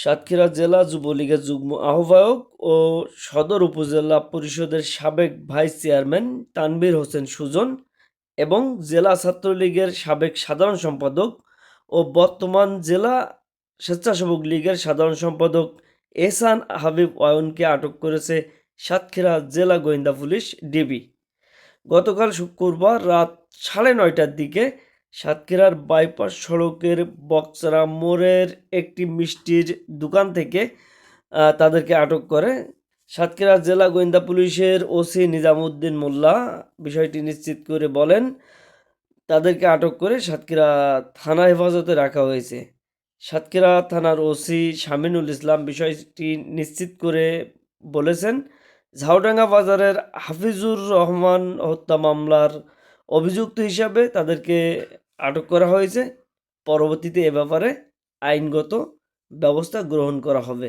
সাতক্ষীরা জেলা যুবলীগের যুগ্ম আহ্বায়ক ও সদর উপজেলা পরিষদের সাবেক ভাইস চেয়ারম্যান তানভীর হোসেন সুজন এবং জেলা ছাত্রলীগের সাবেক সাধারণ সম্পাদক ও বর্তমান জেলা স্বেচ্ছাসেবক লীগের সাধারণ সম্পাদক এহসান হাবিব অয়নকে আটক করেছে সাতক্ষীরা জেলা গোয়েন্দা পুলিশ ডিবি। গতকাল শুক্রবার রাত সাড়ে নয়টার দিকে সাতক্ষীরার বাইপাস সড়কের বক্সরা মোড়ের একটি মিষ্টির দোকান থেকে তাদেরকে আটক করে। সাতক্ষীরা জেলা গোয়েন্দা পুলিশের ওসি নিজামুদ্দিন মোল্লা বিষয়টি নিশ্চিত করে বলেন, তাদেরকে আটক করে সাতক্ষীরা থানা হেফাজতে রাখা হয়েছে। সাতক্ষীরা থানার ওসি শামিনুল ইসলাম বিষয়টি নিশ্চিত করে বলেছেন, ঝাউডাঙ্গা বাজারের হাফিজুর রহমান হত্যা মামলার অভিযুক্ত হিসাবে তাদেরকে আটক করা হয়েছে। পরবর্তীতে এ ব্যাপারে আইনগত ব্যবস্থা গ্রহণ করা হবে।